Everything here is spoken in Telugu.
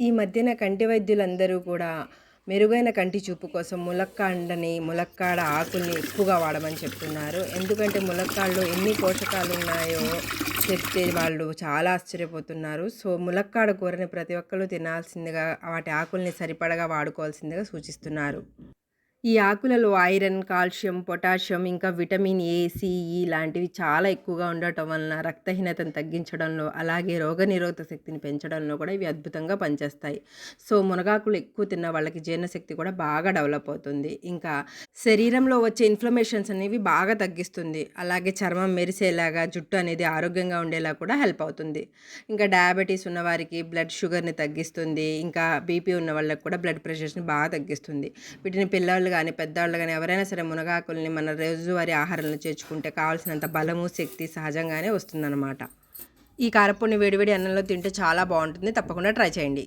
ఈ మధ్యన కంటి వైద్యులందరూ కూడా మెరుగైన కంటి చూపు కోసం ములక్కాడని ములక్కాడ ఆకుల్ని ఎక్కువగా వాడమని చెప్తున్నారు. ఎందుకంటే ములక్కాడలో ఎన్ని పోషకాలు ఉన్నాయో చెప్తే వాళ్ళు చాలా ఆశ్చర్యపోతున్నారు. సో ములక్కాడ కూరని ప్రతి ఒక్కరు తినాల్సిందిగా వాటి ఆకుల్ని సరిపడగా వాడుకోవాల్సిందిగా సూచిస్తున్నారు. ఈ ఆకులలో ఐరన్ కాల్షియం పొటాషియం ఇంకా విటమిన్ ఏ సిఈ లాంటివి చాలా ఎక్కువగా ఉండటం వలన రక్తహీనతను తగ్గించడంలో అలాగే రోగనిరోధక శక్తిని పెంచడంలో కూడా ఇవి అద్భుతంగా పనిచేస్తాయి. సో మునగాకులు ఎక్కువ తిన్న వాళ్ళకి జీర్ణశక్తి కూడా బాగా డెవలప్ అవుతుంది. ఇంకా శరీరంలో వచ్చే ఇన్ఫ్లమేషన్స్ అనేవి బాగా తగ్గిస్తుంది. అలాగే చర్మం మెరిసేలాగా జుట్టు అనేది ఆరోగ్యంగా ఉండేలా కూడా హెల్ప్ అవుతుంది. ఇంకా డయాబెటీస్ ఉన్నవారికి బ్లడ్ షుగర్ని తగ్గిస్తుంది. ఇంకా బీపీ ఉన్న వాళ్ళకి కూడా బ్లడ్ ప్రెషర్స్ని బాగా తగ్గిస్తుంది. వీటిని పిల్లలు కానీ పెద్దవాళ్ళు కానీ ఎవరైనా సరే మునగాకుల్ని మన రోజువారీ ఆహారంలో చేర్చుకుంటే కావాల్సినంత బలము శక్తి సహజంగానే వస్తుందన్నమాట. ఈ కారపొడిని వేడివేడి అన్నంలో తింటే చాలా బాగుంటుంది. తప్పకుండా ట్రై చేయండి.